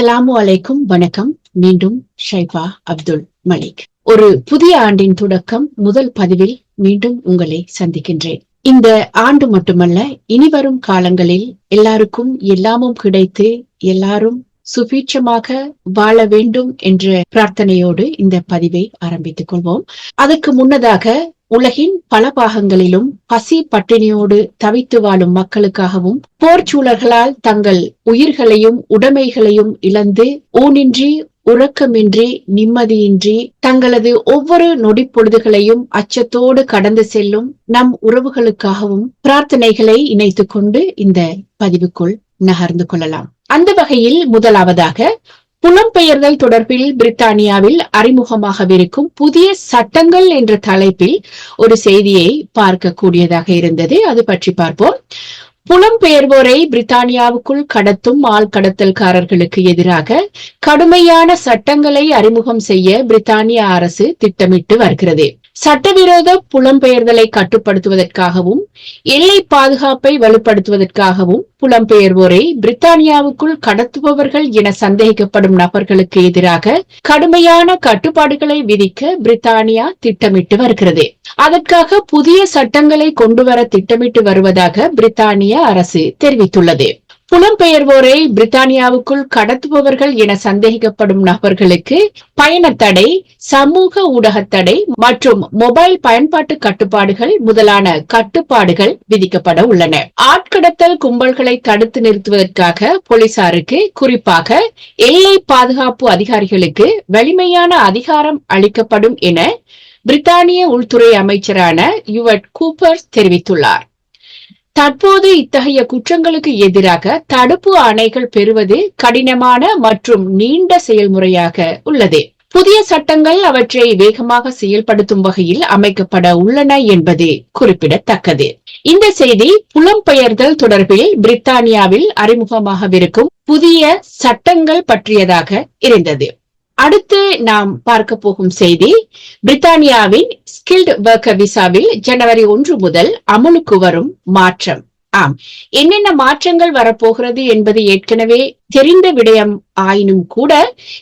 சலாமு அலைக்கும் வணக்கம். மீண்டும் ஷைபா அப்துல் மலிக். ஒரு புதிய ஆண்டின் தொடக்கம் முதல் பதிவில் மீண்டும் உங்களை சந்திக்கின்றேன். இந்த ஆண்டு மட்டுமல்ல இனிவரும் காலங்களில் எல்லாருக்கும் எல்லாமும் கிடைத்து எல்லாரும் சுபீட்சமாக வாழ வேண்டும் என்ற பிரார்த்தனையோடு இந்த பதிவை ஆரம்பித்துக் கொள்வோம். அதற்கு முன்னதாக உலகின் பல பாகங்களிலும் பசி பட்டினியோடு தவித்து வாழும் மக்களுக்காகவும் போர்ச்சூழர்களால் தங்கள் உயிர்களையும் உடைமைகளையும் இழந்து ஊனின்றி உறக்கமின்றி நிம்மதியின்றி தங்களது ஒவ்வொரு நொடிப்பொழுதுகளையும் அச்சத்தோடு கடந்து செல்லும் நம் உறவுகளுக்காகவும் பிரார்த்தனைகளை இணைத்துக் கொண்டு இந்த பதிவுக்குள் நகர்ந்து கொள்ளலாம். அந்த வகையில் முதலாவதாக புலம்பெயர்தல் தொடர்பில் பிரித்தானியாவில் அறிமுகமாகவிருக்கும் புதிய சட்டங்கள் என்ற தலைப்பில் ஒரு செய்தியை பார்க்கக்கூடியதாக இருந்தது. அது பற்றி பார்ப்போம். புலம்பெயர்வோரை பிரித்தானியாவுக்குள் கடத்தும் ஆள் கடத்தல்காரர்களுக்கு எதிராக கடுமையான சட்டங்களை அறிமுகம் செய்ய பிரித்தானிய அரசு திட்டமிட்டு வருகிறது. சட்டவிரோத புலம்பெயர்தலை கட்டுப்படுத்துவதற்காகவும் எல்லை பாதுகாப்பை வலுப்படுத்துவதற்காகவும் புலம்பெயர்வோரை பிரித்தானியாவுக்குள் கடத்துபவர்கள் என சந்தேகிக்கப்படும் நபர்களுக்கு எதிராக கடுமையான கட்டுப்பாடுகளை விதிக்க பிரித்தானியா திட்டமிட்டு வருகிறது. அதற்காக புதிய சட்டங்களை கொண்டுவர திட்டமிட்டு வருவதாக பிரித்தானிய அரசு தெரிவித்துள்ளது. புலம்பெயர்வோரை பிரித்தானியாவுக்குள் கடத்துபவர்கள் என சந்தேகிக்கப்படும் நபர்களுக்கு பயணத்தடை சமூக ஊடகத்தடை மற்றும் மொபைல் பயன்பாட்டு கட்டுப்பாடுகள் முதலான கட்டுப்பாடுகள் விதிக்கப்பட உள்ளன. ஆட்கடத்தல் கும்பல்களை தடுத்து நிறுத்துவதற்காக போலீசாருக்கு குறிப்பாக எல்லை பாதுகாப்பு அதிகாரிகளுக்கு வலிமையான அதிகாரம் அளிக்கப்படும் என பிரித்தானிய உள்துறை அமைச்சரான யுவட் கூப்பர்ஸ் தெரிவித்துள்ளார். தற்போது இத்தகைய குற்றங்களுக்கு எதிராக தடுப்பு ஆணைகள் பெறுவது கடினமான மற்றும் நீண்ட செயல்முறையாக உள்ளது. புதிய சட்டங்கள் அவற்றை வேகமாக செயல்படுத்தும் வகையில் அமைக்கப்பட உள்ளன என்பது குறிப்பிடத்தக்கது. இந்த செய்தி புலம்பெயர்தல் தொடர்பில் பிரித்தானியாவில் அறிமுகமாகவிருக்கும் புதிய சட்டங்கள் பற்றியதாக இருந்தது. அடுத்து நாம் பார்க்க போகும் செய்தி பிரித்தானியாவின் ஸ்கில்டு ஒர்க்கர் விசாவில் ஜனவரி ஒன்று முதல் அமலுக்கு வரும் மாற்றம். ஆம் என்னென்ன மாற்றங்கள் வரப்போகிறது என்பது ஏற்கனவே தெரிந்த விடயம் ஆயினும் கூட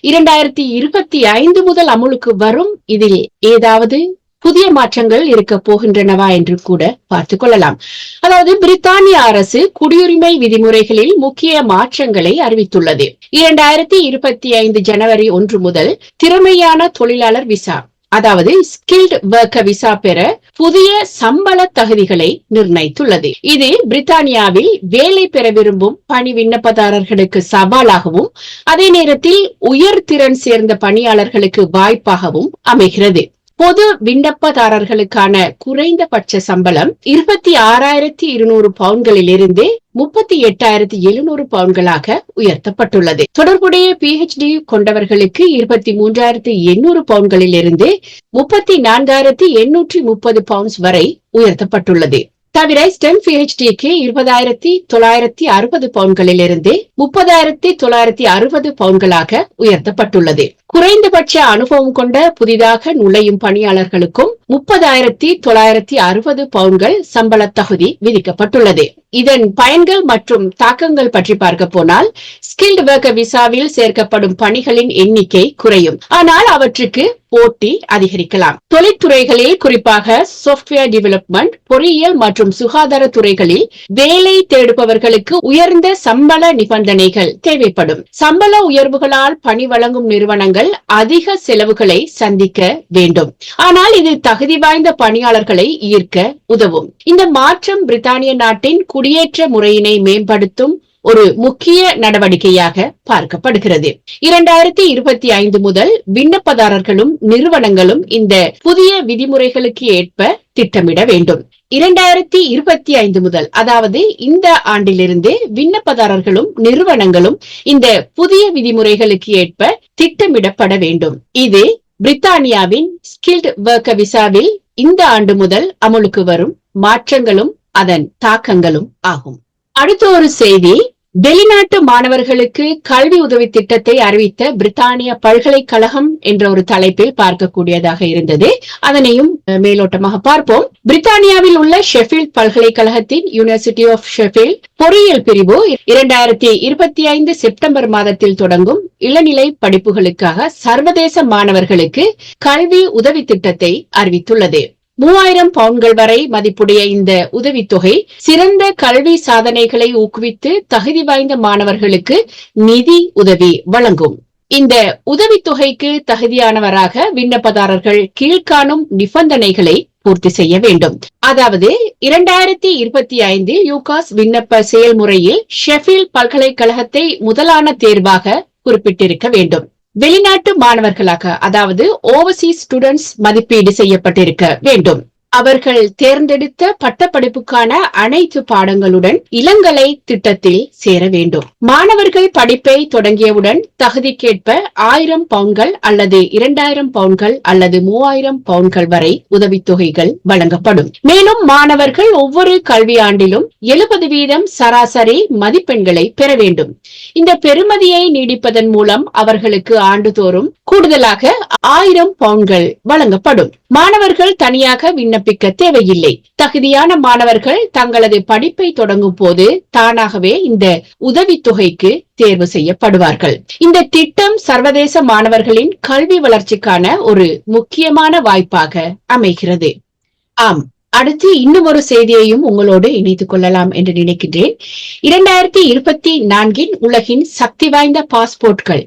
இரண்டாயிரத்தி இருபத்தி ஐந்து முதல் அமலுக்கு வரும் இதில் ஏதாவது புதிய மாற்றங்கள் இருக்க போகின்றனவா என்று கூட பார்த்துக் கொள்ளலாம். அதாவது பிரித்தானிய அரசு குடியுரிமை விதிமுறைகளில் முக்கிய மாற்றங்களை அறிவித்துள்ளது. இரண்டாயிரத்தி இருபத்தி ஐந்து ஜனவரி ஒன்று முதல் திறமையான தொழிலாளர் விசா அதாவது ஸ்கில்ட் ஒர்க்க விசா பெற புதிய சம்பள தகுதிகளை நிர்ணயித்துள்ளது. இது பிரித்தானியாவில் வேலை பெற விரும்பும் பணி விண்ணப்பதாரர்களுக்கு சவாலாகவும் அதே நேரத்தில் உயர் திறன் சேர்ந்த பணியாளர்களுக்கு வாய்ப்பாகவும் அமைகிறது. பொது விண்ணப்பதாரர்களுக்கான குறைந்தபட்ச சம்பளம் இருபத்தி ஆறாயிரத்தி இருநூறு பவுன்களிலிருந்து முப்பத்தி எட்டாயிரத்தி எழுநூறு பவுன்களாக உயர்த்தப்பட்டுள்ளது. தொடர்புடைய பிஹெச்டி கொண்டவர்களுக்கு இருபத்தி மூன்றாயிரத்தி எண்ணூறு பவுன்களிலிருந்து முப்பத்தி நான்காயிரத்தி எண்ணூற்றி முப்பது பவுண்ட்ஸ் வரை உயர்த்தப்பட்டுள்ளது. தவிர ஸ்டெம் பிஹெச்டிக்கு இருபதாயிரத்தி தொள்ளாயிரத்தி அறுபது பவுன்களிலிருந்து முப்பதாயிரத்தி தொள்ளாயிரத்தி அறுபது பவுன்களாக உயர்த்தப்பட்டுள்ளது. குறைந்தபட்ச அனுபவம் கொண்ட புதிதாக நுழையும் பணியாளர்களுக்கும் முப்பதாயிரத்தி தொள்ளாயிரத்தி அறுபது பவுன்கள் சம்பள தகுதி விதிக்கப்பட்டுள்ளது. இதன் பயன்கள் மற்றும் தாக்கங்கள் பற்றி பார்க்க போனால் ஸ்கில்டு ஒர்க்கர் விசாவில் சேர்க்கப்படும் பணிகளின் எண்ணிக்கை குறையும். ஆனால் அவற்றுக்கு போட்டி அதிகரிக்கலாம். தொழிற்துறைகளில் குறிப்பாக சாப்ட்வேர் டெவலப்மெண்ட் பொறியியல் மற்றும் சுகாதார துறைகளில் வேலை தேடுபவர்களுக்கு உயர்ந்த சம்பள நிபந்தனை நிபந்தனைகள் தேவைப்படும். சம்பள உயர்வுகளால் பணி வழங்கும் நிறுவனங்கள் அதிக செலவுகளை சந்திக்க வேண்டும். ஆனால் இது தகுதி வாய்ந்த பணியாளர்களை ஈர்க்க உதவும். இந்த மாற்றம் பிரித்தானிய நாட்டின் குடியேற்ற முறையினை மேம்படுத்தும் ஒரு முக்கிய நடவடிக்கையாக பார்க்கப்படுகிறது. இரண்டாயிரத்தி இருபத்தி ஐந்து முதல் விண்ணப்பதாரர்களும் நிறுவனங்களும் இந்த புதிய விதிமுறைகளுக்கு ஏற்ப திட்டமிட வேண்டும். இரண்டாயிரத்தி இருபத்தி ஐந்து முதல் அதாவது இந்த ஆண்டிலிருந்து விண்ணப்பதாரர்களும் நிறுவனங்களும் இந்த புதிய விதிமுறைகளுக்கு ஏற்ப திட்டமிடப்பட வேண்டும். இது பிரித்தானியாவின் ஸ்கில்ட் ஒர்க்கர் விசாவில் இந்த ஆண்டு முதல் அமலுக்கு வரும் மாற்றங்களும் அதன் தாக்கங்களும் ஆகும். அடுத்த ஒரு செய்தி வெளிநாட்டு மாணவர்களுக்கு கல்வி உதவி திட்டத்தை அறிவித்த பிரித்தானிய பல்கலைக்கழகம் என்ற ஒரு தலைப்பில் பார்க்கக்கூடியதாக இருந்தது. அதனையும் மேலோட்டமாக பார்ப்போம். பிரித்தானியாவில் உள்ள ஷெஃபீல்ட் பல்கலைக்கழகத்தின் யூனிவர்சிட்டி ஆஃப் ஷெஃபீல்ட் பொறியியல் பிரிவு இரண்டாயிரத்தி இருபத்தி ஐந்து செப்டம்பர் மாதத்தில் தொடங்கும் இளநிலை படிப்புகளுக்காக சர்வதேச மாணவர்களுக்கு கல்வி உதவி திட்டத்தை அறிவித்துள்ளது. மூவாயிரம் பவுன்கள் வரை மதிப்புடைய இந்த உதவித்தொகை சிறந்த கல்வி சாதனைகளை ஊக்குவித்து தகுதி வாய்ந்த மாணவர்களுக்கு நிதி உதவி வழங்கும். இந்த உதவித்தொகைக்கு தகுதியானவராக விண்ணப்பதாரர்கள் கீழ்காணும் நிபந்தனைகளை பூர்த்தி செய்ய வேண்டும். அதாவது இரண்டாயிரத்தி இருபத்தி ஐந்தில் யூகாஸ் விண்ணப்ப செயல்முறையில் ஷெஃபீல் பல்கலைக்கழகத்தை முதலான தேர்வாக குறிப்பிட்டிருக்க வேண்டும். வெளிநாட்டு மாணவர்களாக அதாவது ஓவர்சீஸ் ஸ்டூடெண்ட்ஸ் மதிப்பீடு செய்யப்பட்டிருக்க வேண்டும். அவர்கள் தேர்ந்தெடுத்த பட்டப்படிப்புக்கான அனைத்து பாடங்களுடன் இளங்கலை திட்டத்தில் சேர வேண்டும். மாணவர்கள் படிப்பை தொடங்கியவுடன் தகுதிக்கேற்ப ஆயிரம் பவுன்கள் அல்லது இரண்டாயிரம் பவுன்கள் அல்லது மூவாயிரம் பவுன்கள் வரை உதவித்தொகைகள் வழங்கப்படும். மேலும் மாணவர்கள் ஒவ்வொரு கல்வியாண்டிலும் எழுபது வீதம் சராசரி மதிப்பெண்களை பெற வேண்டும். இந்த பெறுமதியை நீடிப்பதன் மூலம் அவர்களுக்கு ஆண்டுதோறும் கூடுதலாக ஆயிரம் பவுன்கள் வழங்கப்படும். மாணவர்கள் தனியாக விண்ணப்பிக்க தேவையில்லை. தகுதியான மாணவர்கள் தங்களது படிப்பை தொடங்கும் போது தானாகவே இந்த உதவித்தொகைக்கு தேர்வு செய்யப்படுவார்கள். இந்த திட்டம் சர்வதேச மாணவர்களின் கல்வி வளர்ச்சிக்கான ஒரு முக்கியமான வாய்ப்பாக அமைகிறது. ஆம் அடுத்து இன்னும் ஒரு செய்தியையும் உங்களோடு இணைத்துக் கொள்ளலாம் என்று நினைக்கின்றேன். இரண்டாயிரத்தி இருபத்தி நான்கின் உலகின் சக்தி வாய்ந்த பாஸ்போர்ட்கள்.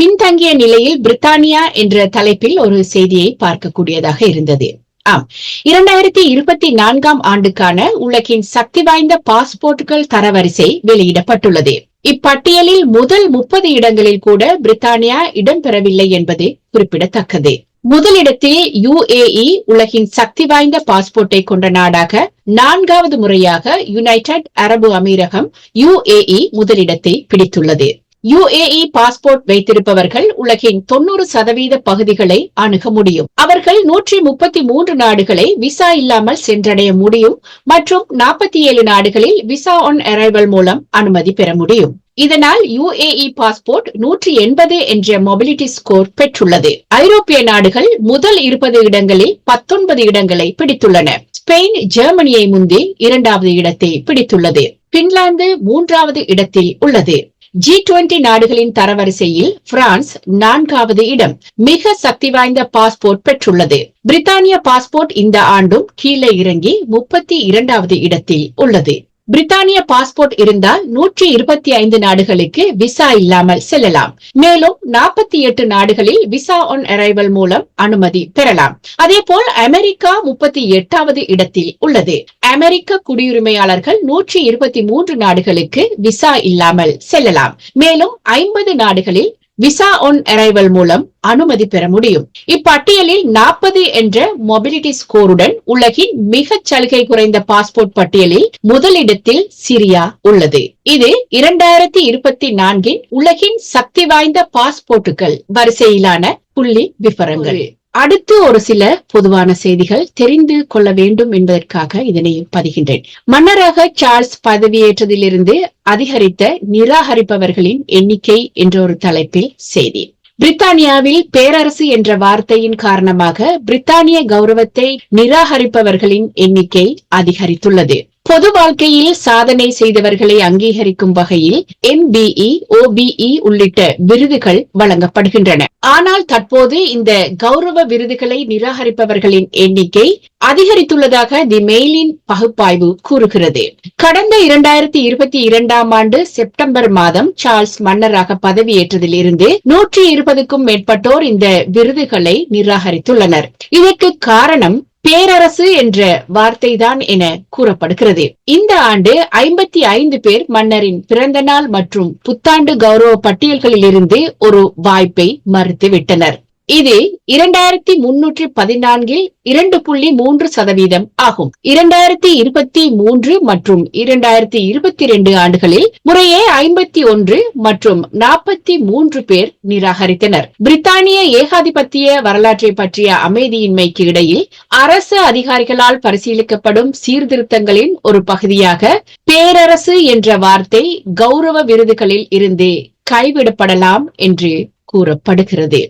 பின்தங்கிய நிலையில் பிரித்தானியா என்ற தலைப்பில் ஒரு செய்தியை பார்க்கக்கூடியதாக இருந்தது. ஆம். இரண்டாயிரத்தி இருபத்தி நான்காம் ஆண்டுக்கான உலகின் சக்தி வாய்ந்த பாஸ்போர்ட்டுகள் தரவரிசை வெளியிடப்பட்டுள்ளது. இப்பட்டியலில் முதல் முப்பது இடங்களில் கூட பிரித்தானியா இடம்பெறவில்லை என்பது குறிப்பிடத்தக்கது. முதலிடத்தில் யுஏஇ உலகின் சக்தி வாய்ந்த பாஸ்போர்ட்டை கொண்ட நாடாக நான்காவது முறையாக யுனைடெட் அரபு அமீரகம் யுஏஇ முதலிடத்தை பிடித்துள்ளது. யுஏஇ பாஸ்போர்ட் வைத்திருப்பவர்கள் உலகின் தொண்ணூறு சதவீத பகுதிகளை அணுக முடியும். அவர்கள் நூற்றி முப்பத்தி மூன்று நாடுகளை விசா இல்லாமல் சென்றடைய முடியும் மற்றும் நாற்பத்தி ஏழு நாடுகளில் விசா ஆன் அரைவல் மூலம் அனுமதி பெற முடியும். இதனால் யுஏஇ பாஸ்போர்ட் நூற்றி எண்பது என்ற மொபிலிட்டி ஸ்கோர் பெற்றுள்ளது. ஐரோப்பிய நாடுகள் முதல் இருபது இடங்களில் பத்தொன்பது இடங்களை பிடித்துள்ளன. ஸ்பெயின் ஜெர்மனியை முந்தி இரண்டாவது இடத்தை பிடித்துள்ளது. பின்லாந்து மூன்றாவது இடத்தில் உள்ளது. ஜி டுவெண்டி நாடுகளின் தரவரிசையில் பிரான்ஸ் நான்காவது இடம். மிக சக்தி வாய்ந்த பாஸ்போர்ட் பெற்றுள்ளது. பிரித்தானிய பாஸ்போர்ட் இந்த ஆண்டும் கீழே இறங்கி முப்பத்தி இரண்டாவது இடத்தில் உள்ளது. பிரித்தானிய பாஸ்போர்ட் இருந்தால் நூற்றி இருபத்தி ஐந்து நாடுகளுக்கு விசா இல்லாமல் செல்லலாம். மேலும் நாற்பத்தி எட்டு நாடுகளில் விசா ஆன் அரைவல் மூலம் அனுமதி பெறலாம். அதேபோல் அமெரிக்கா முப்பத்தி எட்டாவது இடத்தில் உள்ளது. அமெரிக்க குடியுரிமையாளர்கள் நூற்றி இருபத்தி மூன்று நாடுகளுக்கு விசா இல்லாமல் செல்லலாம். மேலும் ஐம்பது நாடுகளில் விசா ஒன் அரைவல் மூலம் அனுமதி பெற முடியும். இப்பட்டியலில் நாற்பது என்ற மொபிலிட்டி ஸ்கோருடன் உலகின் மிக சலுகை குறைந்த பாஸ்போர்ட் பட்டியலில் முதலிடத்தில் சிரியா உள்ளது. இது இரண்டாயிரத்தி இருபத்தி நான்கின் உலகின் சக்தி வாய்ந்த பாஸ்போர்ட்டுகள் வரிசையிலான புள்ளி விவரங்கள். அடுத்து ஒரு சில பொதுவான செய்திகள் தெரிந்து கொள்ள வேண்டும் என்பதற்காக இதனை பதிகின்றேன். மன்னராக சார்ல்ஸ் பதவியேற்றதிலிருந்து அதிகரித்த நிராகரிப்பவர்களின் எண்ணிக்கை என்ற ஒரு தலைப்பில் செய்தி. பிரித்தானியாவில் பேரரசு என்ற வார்த்தையின் காரணமாக பிரித்தானிய கௌரவத்தை நிராகரிப்பவர்களின் எண்ணிக்கை அதிகரித்துள்ளது. பொது வாழ்க்கையில் சாதனை செய்தவர்களை அங்கீகரிக்கும் வகையில் எம்பிஇ ஓபிஇ உள்ளிட்ட விருதுகள் வழங்கப்படுகின்றன. ஆனால் தற்போது இந்த கௌரவ விருதுகளை நிராகரிப்பவர்களின் எண்ணிக்கை அதிகரித்துள்ளதாக தி மெயிலின் பகுப்பாய்வு கூறுகிறது. கடந்த இரண்டாயிரத்தி இருபத்தி இரண்டாம் ஆண்டு செப்டம்பர் மாதம் சார்ல்ஸ் மன்னராக பதவியேற்றதில் இருந்து நூற்றி இருபதுக்கும் மேற்பட்டோர் இந்த விருதுகளை நிராகரித்துள்ளனர். இதற்கு காரணம் பேரரசு என்ற வார்த்தைதான் என கூறப்படுகிறது. இந்த ஆண்டு ஐம்பத்தி ஐந்து பேர் மன்னரின் பிறந்த நாள் மற்றும் புத்தாண்டு கௌரவ பட்டியல்களில் இருந்து ஒரு வாய்ப்பை மறுத்துவிட்டனர். இது இரண்டாயிரத்தி முன்னூற்றி பதினான்கில் இரண்டு புள்ளி மூன்று சதவீதம் ஆகும். இரண்டாயிரத்தி இருபத்தி மூன்று மற்றும் இரண்டாயிரத்தி இருபத்தி இரண்டு ஆண்டுகளில் முறையே ஐம்பத்தி ஒன்று மற்றும் நாற்பத்தி மூன்று பேர் நிராகரித்தனர். பிரித்தானிய ஏகாதிபத்திய வரலாற்றை பற்றிய அமைதியின்மைக்கு இடையில் அரசு அதிகாரிகளால் பரிசீலிக்கப்படும் சீர்திருத்தங்களின் ஒரு பகுதியாக பேரரசு என்ற வார்த்தை கௌரவ விருதுகளில் இருந்து கைவிடப்படலாம் என்று கூறப்படுகிறது.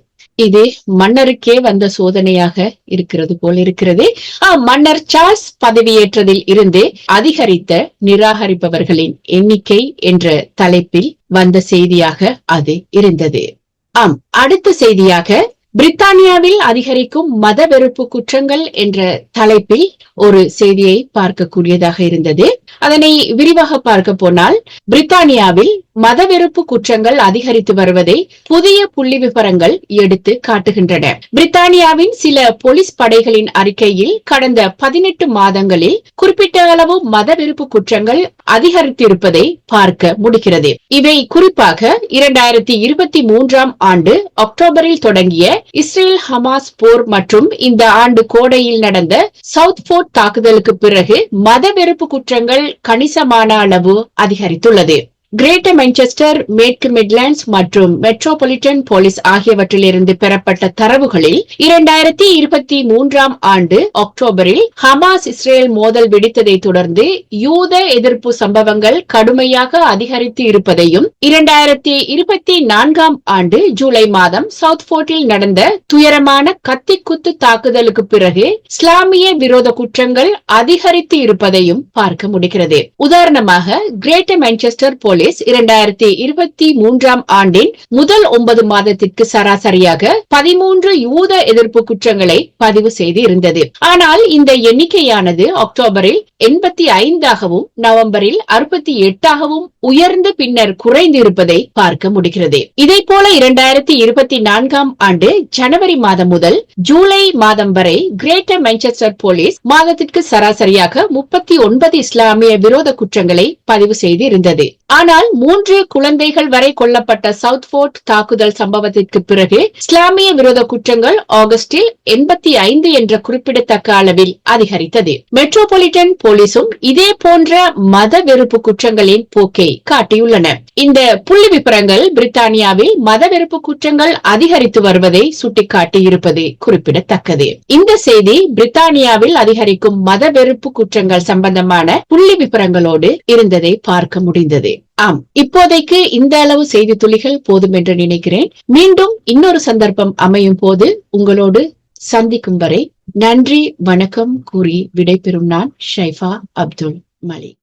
இது மன்னருக்கே வந்த சோதனையாக இருக்கிறது போல் இருக்கிறது. மன்னர் சார்ஸ் பதவியேற்றதில் இருந்து அதிகரித்த நிராகரிப்பவர்களின் எண்ணிக்கை என்ற தலைப்பில் வந்த செய்தியாக அது இருந்தது. ஆம் அடுத்த செய்தியாக பிரித்தானியாவில் அதிகரிக்கும் மத வெறுப்பு குற்றங்கள் என்ற தலைப்பில் ஒரு செய்தியை பார்க்கக்கூடியதாக இருந்தது. அதனை விரிவாக பார்க்க போனால் பிரித்தானியாவில் மத வெறுப்பு குற்றங்கள் அதிகரித்து வருவதை புதிய புள்ளி விவரங்கள் எடுத்து காட்டுகின்றன. பிரித்தானியாவின் சில போலீஸ் படைகளின் அறிக்கையில் கடந்த பதினெட்டு மாதங்களில் குறிப்பிட்ட அளவு மத வெறுப்பு குற்றங்கள் அதிகரித்திருப்பதை பார்க்க முடிகிறது. இவை குறிப்பாக இரண்டாயிரத்தி இருபத்தி மூன்றாம் ஆண்டு அக்டோபரில் தொடங்கிய இஸ்ரேல் ஹமாஸ் போர் மற்றும் இந்த ஆண்டு கோடையில் நடந்த சவுத் போர்ட் தாக்குதலுக்கு பிறகு மத வெறுப்பு குற்றங்கள் கணிசமான அளவு அதிகரித்துள்ளது. கிரேட்டர் மென்செஸ்டர் மேற்கு மிட்லாண்ட்ஸ் மற்றும் மெட்ரோபாலிட்டன் போலீஸ் ஆகியவற்றிலிருந்து பெறப்பட்ட தரவுகளில் இரண்டாயிரத்தி இருபத்தி மூன்றாம் ஆண்டு அக்டோபரில் ஹமாஸ் இஸ்ரேல் மோதல் வெடித்ததை தொடர்ந்து யூத எதிர்ப்பு சம்பவங்கள் கடுமையாக அதிகரித்து இருப்பதையும் இரண்டாயிரத்தி இருபத்தி நான்காம் ஆண்டு ஜூலை மாதம் சவுத் போர்ட்டில் நடந்த துயரமான கத்தி குத்து தாக்குதலுக்கு பிறகு இஸ்லாமிய விரோத குற்றங்கள் அதிகரித்து இருப்பதையும் பார்க்க முடிகிறது. உதாரணமாக கிரேட்டர் மென்செஸ்டர் போலீஸ் போலீஸ் இரண்டாயிரத்தி இருபத்தி மூன்றாம் ஆண்டின் முதல் ஒன்பது மாதத்திற்கு சராசரியாக பதிமூன்று யூத எதிர்ப்பு குற்றங்களை பதிவு செய்து இருந்தது ஆனால் இந்த எண்ணிக்கையானது அக்டோபரில் எண்பத்தி ஐந்தாகவும் நவம்பரில் அறுபத்தி எட்டாகவும் உயர்ந்து பின்னர் குறைந்து இருப்பதை பார்க்க முடிகிறது. இதே போல இரண்டாயிரத்தி இருபத்தி நான்காம் ஆண்டு ஜனவரி மாதம் முதல் ஜூலை மாதம் வரை கிரேட்டர் மென்செஸ்டர் போலீஸ் மாதத்திற்கு சராசரியாக முப்பத்தி ஒன்பது இஸ்லாமிய விரோத குற்றங்களை பதிவு செய்து இருந்தது ஆனால் மூன்று குழந்தைகள் வரை கொல்லப்பட்ட சவுத் போர்ட் தாக்குதல் சம்பவத்திற்கு பிறகு இஸ்லாமிய விரோத குற்றங்கள் ஆகஸ்டில் எண்பத்தி ஐந்து என்ற குறிப்பிடத்தக்க அளவில் அதிகரித்தது. மெட்ரோபாலிட்டன் போலீசும் இதே போன்ற மத வெறுப்பு குற்றங்களின் போக்கை காட்டியுள்ளன. இந்த புள்ளி விபரங்கள் பிரித்தானியாவில் மத வெறுப்பு குற்றங்கள் அதிகரித்து வருவதை சுட்டிக்காட்டியிருப்பது குறிப்பிடத்தக்கது. இந்த செய்தி பிரித்தானியாவில் அதிகரிக்கும் மத வெறுப்பு குற்றங்கள் சம்பந்தமான புள்ளி விபரங்களோடு இருந்ததை பார்க்க முடிந்தது. ஆம் இப்போதைக்கு இந்த அளவு செய்தி துளிகள் போதும் என்று நினைக்கிறேன். மீண்டும் இன்னொரு சந்தர்ப்பம் அமையும் போது உங்களோடு சந்திக்கும் வரை நன்றி வணக்கம் கூறி விடைபெறும் நான் ஷைஃபா அப்துல் மலிக்.